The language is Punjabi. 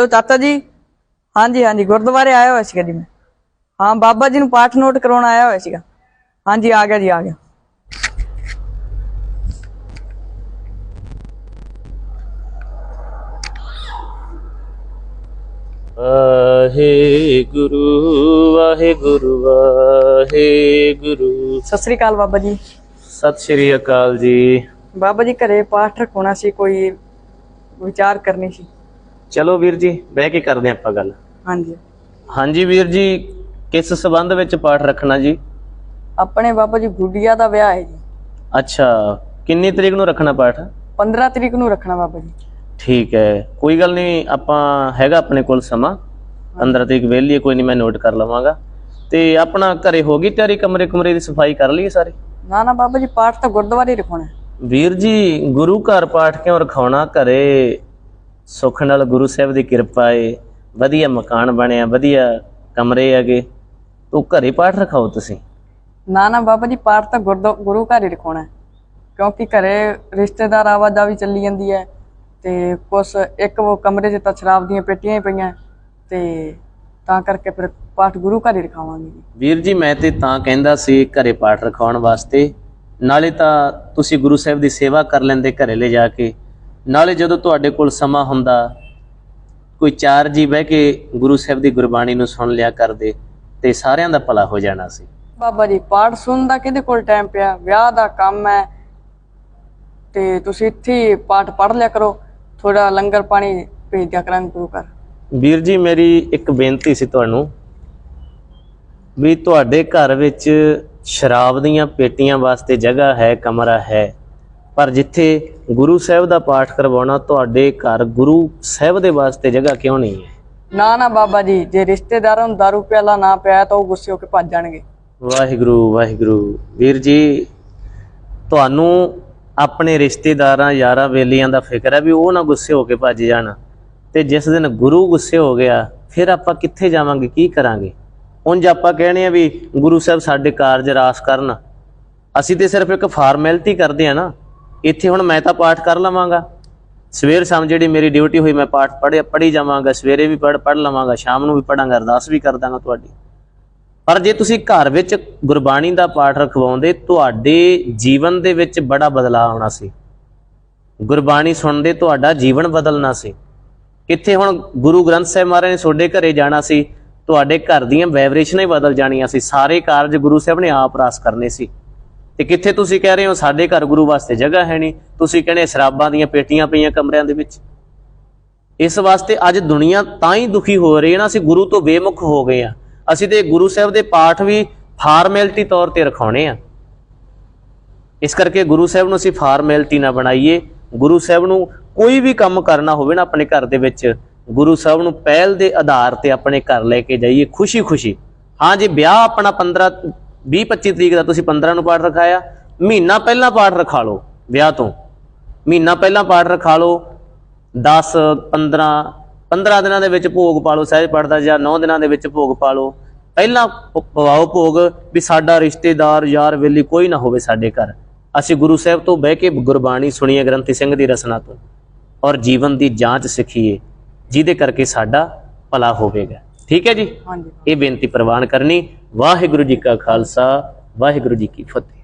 ਲੋ ਚਾਚਾ ਜੀ। ਹਾਂਜੀ ਹਾਂਜੀ ਗੁਰਦੁਆਰੇ ਆਇਆ ਹੋਇਆ ਸੀਗਾ ਜੀ ਮੈਂ। ਹਾਂ ਬਾਬਾ ਜੀ ਨੂੰ ਪਾਠ ਨੋਟ ਕਰਾਉਣ ਆਇਆ ਹੋਇਆ ਸੀਗਾ। ਹਾਂਜੀ ਆ ਗਿਆ ਜੀ ਆ ਗਿਆ। ਵਾਹਿਗੁਰੂ ਵਾਹਿਗੁਰੂ ਵਾਹਿਗੁਰੂ ਸਤਿ ਸ੍ਰੀ ਅਕਾਲ ਬਾਬਾ ਜੀ। ਸਤਿ ਸ਼੍ਰੀ ਅਕਾਲ ਜੀ। ਬਾਬਾ ਜੀ ਘਰੇ ਪਾਠ ਰਖਾਉਣਾ ਸੀ ਕੋਈ ਵਿਚਾਰ ਕਰਨੀ ਸੀ। ਚਲੋ ਵੀਰ ਜੀ ਬਹਿ ਕੇ ਕਰਦੇ ਆਪਾਂ ਗੱਲ। ਹਾਂਜੀ। ਹਾਂਜੀ ਵੀਰ ਜੀ ਕਿਸ ਸਬੰਧ ਵਿੱਚ ਪਾਠ ਰੱਖਣਾ ਜੀ? ਆਪਣੇ ਬਾਬਾ ਜੀ ਗੁੱਡੀਆ ਦਾ ਵਿਆਹ ਹੈ ਜੀ। ਅੱਛਾ ਕਿੰਨੀ ਤਰੀਕ ਨੂੰ ਰੱਖਣਾ ਪਾਠ? 15 ਤਰੀਕ ਨੂੰ ਰੱਖਣਾ ਬਾਬਾ ਜੀ। ਠੀਕ ਹੈ ਕੋਈ ਗੱਲ ਨਹੀਂ ਆਪਾਂ ਹੈਗਾ ਆਪਣੇ ਕੋਲ ਸਮਾਂ। 15 ਤਰੀਕ ਵਿਹਲੀ ਹੈ ਕੋਈ ਨਹੀਂ ਮੈਂ ਨੋਟ ਕਰ ਲਵਾਂਗਾ। ਤੇ ਆਪਣਾ ਘਰੇ ਹੋ ਗਈ ਤਿਆਰੀ ਕਮਰੇ ਕਮਰੇ ਦੀ ਸਫ਼ਾਈ ਕਰ ਲਈ ਸਾਰੇ? ਨਾ ਨਾ ਬਾਬਾ ਜੀ ਪਾਠ ਤਾਂ ਗੁਰਦੁਆਰੇ ਰਖਾਉਣਾ। ਵੀਰ ਜੀ ਗੁਰੂ ਘਰ ਪਾਠ ਕਿਉਂ ਰਖਾਉਣਾ ਘਰੇ? ਸੁੱਖ ਨਾਲ ਗੁਰੂ ਸਾਹਿਬ ਦੀ ਕਿਰਪਾ ਏ ਵਧੀਆ ਮਕਾਨ ਬਣਿਆ ਵਧੀਆ ਕਮਰੇ ਹੈਗੇ। ਤੂੰ ਘਰੇ ਪਾਠ ਰਖਾਓ ਤੁਸੀਂ। ਨਾ ਨਾ ਬਾਬਾ ਜੀ ਪਾਠ ਤਾਂ ਗੁਰੂ ਘਰ ਹੀ ਰਖਾਉਣਾ। ਕਿਉਂਕਿ ਘਰੇ ਰਿਸ਼ਤੇਦਾਰ ਆਵਾਜਾਵੀ ਚੱਲੀ ਜਾਂਦੀ ਹੈ ਤੇ ਕੁਛ ਇੱਕ ਉਹ ਕਮਰੇ 'ਚ ਤਾਂ ਸ਼ਰਾਬ ਦੀਆਂ ਪੇਟੀਆਂ ਹੀ ਪਈਆਂ ਤੇ ਤਾਂ ਕਰਕੇ ਫਿਰ ਪਾਠ ਗੁਰੂ ਘਰ ਹੀ ਰਖਾਵਾਂਗੇ ਵੀਰ ਜੀ ਮੈਂ ਤੇ ਤਾਂ ਕਹਿੰਦਾ ਸੀ ਘਰੇ ਪਾਠ ਰਖਾਉਣ ਵਾਸਤੇ। ਨਾਲੇ ਤਾਂ ਤੁਸੀਂ ਗੁਰੂ ਸਾਹਿਬ ਦੀ ਸੇਵਾ ਕਰ ਲੈਂਦੇ ਘਰੇ ਲੈ ਜਾ ਕੇ। ਨਾਲੇ ਜਦੋਂ ਤੁਹਾਡੇ ਕੋਲ ਸਮਾਂ ਹੁੰਦਾ ਕੋਈ ਚਾਰ ਜੀ ਬਹਿ ਕੇ ਗੁਰੂ ਸਾਹਿਬ ਦੀ ਗੁਰਬਾਣੀ ਨੂੰ ਸੁਣ ਲਿਆ ਕਰਦੇ ਤੇ ਸਾਰਿਆਂ ਦਾ ਭਲਾ ਹੋ ਜਾਣਾ ਸੀ। ਬਾਬਾ ਜੀ ਪਾਠ ਸੁਣਨ ਦਾ ਕਿਹਦੇ ਕੋਲ ਟਾਈਮ ਪਿਆ? ਵਿਆਹ ਦਾ ਕੰਮ ਹੈ ਤੇ ਤੁਸੀਂ ਇੱਥੇ ਪਾਠ ਪੜ੍ਹ ਲਿਆ ਕਰੋ। ਥੋੜਾ ਲੰਗਰ ਪਾਣੀ ਭੇਜ ਦਿਆ ਕਰਾਂਗੇ ਗੁਰੂ ਘਰ। ਵੀਰ ਜੀ ਮੇਰੀ ਇੱਕ ਬੇਨਤੀ ਸੀ ਤੁਹਾਨੂੰ ਵੀ ਤੁਹਾਡੇ ਘਰ ਵਿੱਚ ਸ਼ਰਾਬ ਦੀਆਂ ਪੇਟੀਆਂ ਵਾਸਤੇ ਜਗ੍ਹਾ ਹੈ ਕਮਰਾ ਹੈ ਪਰ ਜਿੱਥੇ ਗੁਰੂ ਸਾਹਿਬ ਦਾ ਪਾਠ ਕਰਵਾਉਣਾ ਤੁਹਾਡੇ ਘਰ ਗੁਰੂ ਸਾਹਿਬ ਦੇ ਵਾਸਤੇ ਜਗ੍ਹਾ ਕਿਉਂ ਨਹੀਂ ਹੈ? ਨਾ ਨਾ ਬਾਬਾ ਜੀ ਜੇ ਰਿਸ਼ਤੇਦਾਰਾਂ ਨੂੰ ਦਾਰੂ ਪਿਆਲਾ ਨਾ ਪਿਆ ਤਾਂ ਉਹ ਗੁੱਸੇ ਹੋ ਕੇ ਭੱਜ ਜਾਣਗੇ। ਵਾਹਿਗੁਰੂ ਵਾਹਿਗੁਰੂ। ਵੀਰ ਜੀ ਤੁਹਾਨੂੰ ਆਪਣੇ ਰਿਸ਼ਤੇਦਾਰਾਂ ਯਾਰਾਂ ਵੇਲੀਆਂ ਦਾ ਫਿਕਰ ਹੈ ਵੀ ਉਹ ਨਾ ਗੁੱਸੇ ਹੋ ਕੇ ਭੱਜ ਜਾਣ। ਤੇ ਜਿਸ ਦਿਨ ਗੁਰੂ ਗੁੱਸੇ ਹੋ ਗਿਆ ਫਿਰ ਆਪਾਂ ਕਿੱਥੇ ਜਾਵਾਂਗੇ ਕੀ ਕਰਾਂਗੇ? ਉਂਝ ਆਪਾਂ ਕਹਿਣੇ ਆ ਵੀ ਗੁਰੂ ਸਾਹਿਬ ਸਾਡੇ ਕਾਰਜ ਰਾਸ ਕਰਨ। ਅਸੀਂ ਤੇ ਸਿਰਫ ਇੱਕ ਫਾਰਮੈਲਿਟੀ ਕਰਦੇ ਆ ਨਾ। ਇੱਥੇ ਹੁਣ ਮੈਂ ਤਾਂ ਪਾਠ ਕਰ ਲਵਾਂਗਾ। ਸਵੇਰ ਸ਼ਾਮ ਜਿਹੜੀ ਮੇਰੀ ਡਿਊਟੀ ਹੋਈ, ਮੈਂ ਪਾਠ ਪੜ੍ਹਿਆ ਪੜ੍ਹੀ ਜਾਵਾਂਗਾ। ਸਵੇਰੇ ਵੀ ਪੜ੍ਹ ਪੜ੍ਹ ਲਵਾਂਗਾ। ਸ਼ਾਮ ਨੂੰ ਵੀ ਪੜਾਂਗਾ ਅਰਦਾਸ ਵੀ ਕਰ ਦਾਂਗਾ ਤੁਹਾਡੀ। ਪਰ ਜੇ ਤੁਸੀਂ ਘਰ ਵਿੱਚ ਗੁਰਬਾਣੀ ਦਾ ਪਾਠ ਰਖਵਾਉਂਦੇ, ਤੁਹਾਡੇ ਜੀਵਨ ਦੇ ਵਿੱਚ ਬੜਾ ਬਦਲਾਅ ਆਉਣਾ ਸੀ। ਗੁਰਬਾਣੀ ਸੁਣਦੇ, ਤੁਹਾਡਾ ਜੀਵਨ ਬਦਲਣਾ ਸੀ। ਕਿੱਥੇ ਹੁਣ ਗੁਰੂ ਗ੍ਰੰਥ ਸਾਹਿਬ ਮਹਾਰਾਜ ਨੇ ਤੁਹਾਡੇ ਘਰੇ ਜਾਣਾ ਸੀ, ਤੁਹਾਡੇ ਘਰ ਦੀਆਂ ਵਾਈਬ੍ਰੇਸ਼ਨਾਂ ਹੀ ਬਦਲ ਜਾਣੀਆਂ ਸੀ। ਸਾਰੇ ਕਾਰਜ ਗੁਰੂ ਸਾਹਿਬ ਨੇ ਆਪ ਰਾਸ ਕਰਨੇ ਸੀ। ਤੇ ਕਿੱਥੇ ਤੁਸੀਂ ਕਹਿ ਰਹੇ ਹੋ ਸਾਡੇ ਘਰ ਗੁਰੂ ਵਾਸਤੇ ਜਗ੍ਹਾ ਹੈ ਨਹੀਂ? ਤੁਸੀਂ ਕਹਿੰਦੇ ਸ਼ਰਾਬਾਂ ਦੀਆਂ ਪੇਟੀਆਂ ਪਈਆਂ ਕਮਰਿਆਂ ਦੇ ਵਿੱਚ। ਇਸ ਵਾਸਤੇ ਅੱਜ ਦੁਨੀਆ ਤਾਂ ਹੀ ਦੁਖੀ ਹੋ ਰਹੀ ਹੈ ਨਾ, ਅਸੀਂ ਗੁਰੂ ਤੋਂ ਬੇਮੁਖ ਹੋ ਗਏ ਆ ਅਸੀਂ ਤੇ ਗੁਰੂ ਸਾਹਿਬ ਦੇ ਪਾਠ ਵੀ ਫਾਰਮੈਲਿਟੀ ਤੌਰ ਤੇ ਰਖਾਉਣੇ ਆ ਇਸ ਕਰਕੇ ਗੁਰੂ ਸਾਹਿਬ ਨੂੰ ਅਸੀਂ ਫਾਰਮੈਲਿਟੀ ਨਾ ਬਣਾਈਏ। ਗੁਰੂ ਸਾਹਿਬ ਨੂੰ ਕੋਈ ਵੀ ਕੰਮ ਕਰਨਾ ਹੋਵੇ ਨਾ ਆਪਣੇ ਘਰ ਦੇ ਵਿੱਚ, ਗੁਰੂ ਸਾਹਿਬ ਨੂੰ ਪਹਿਲ ਦੇ ਆਧਾਰ ਤੇ ਆਪਣੇ ਘਰ ਲੈ ਕੇ ਜਾਈਏ ਖੁਸ਼ੀ-ਖੁਸ਼ੀ। ਹਾਂ ਜੇ, ਵਿਆਹ ਆਪਣਾ 15 20 25 ਤਰੀਕ ਦਾ ਤੁਸੀਂ 15 ਨੂੰ ਪਾਠ ਰਖਾਇਆ। ਮਹੀਨਾ ਪਹਿਲਾਂ ਪਾਠ ਰਖਾ ਲਓ ਵਿਆਹ ਤੋਂ। ਮਹੀਨਾ ਪਹਿਲਾਂ ਪਾਠ ਰਖਾ ਲਓ। 10 15 15 ਦਿਨਾਂ ਦੇ ਵਿੱਚ ਭੋਗ ਪਾ ਲਓ, ਸਹਿਜ ਪੜਦਾ ਜਾਂ 9 ਦਿਨਾਂ ਦੇ ਵਿੱਚ ਭੋਗ ਪਾ ਲਓ। ਪਹਿਲਾਂ ਪਵਾਓ ਭੋਗ ਵੀ ਸਾਡਾ ਰਿਸ਼ਤੇਦਾਰ, ਯਾਰ ਵੇਲੀ ਕੋਈ ਨਾ ਹੋਵੇ ਸਾਡੇ ਘਰ। ਅਸੀਂ ਗੁਰੂ ਸਾਹਿਬ ਤੋਂ ਬਹਿ ਕੇ ਗੁਰਬਾਣੀ ਸੁਣੀਏ, ਗ੍ਰੰਥੀ ਸਿੰਘ ਦੀ ਰਸਨਾ ਤੋਂ। ਔਰ ਜੀਵਨ ਦੀ ਜਾਂਚ ਸਿੱਖੀਏ, ਜਿਹਦੇ ਕਰਕੇ ਸਾਡਾ ਭਲਾ ਹੋਵੇਗਾ। ਠੀਕ ਹੈ ਜੀ? ਹਾਂਜੀ। ਇਹ ਬੇਨਤੀ ਪ੍ਰਵਾਨ ਕਰਨੀ। ਵਾਹਿਗੁਰੂ ਜੀ ਕਾ ਖਾਲਸਾ ਵਾਹਿਗੁਰੂ ਜੀ ਕੀ ਫਤਿਹ।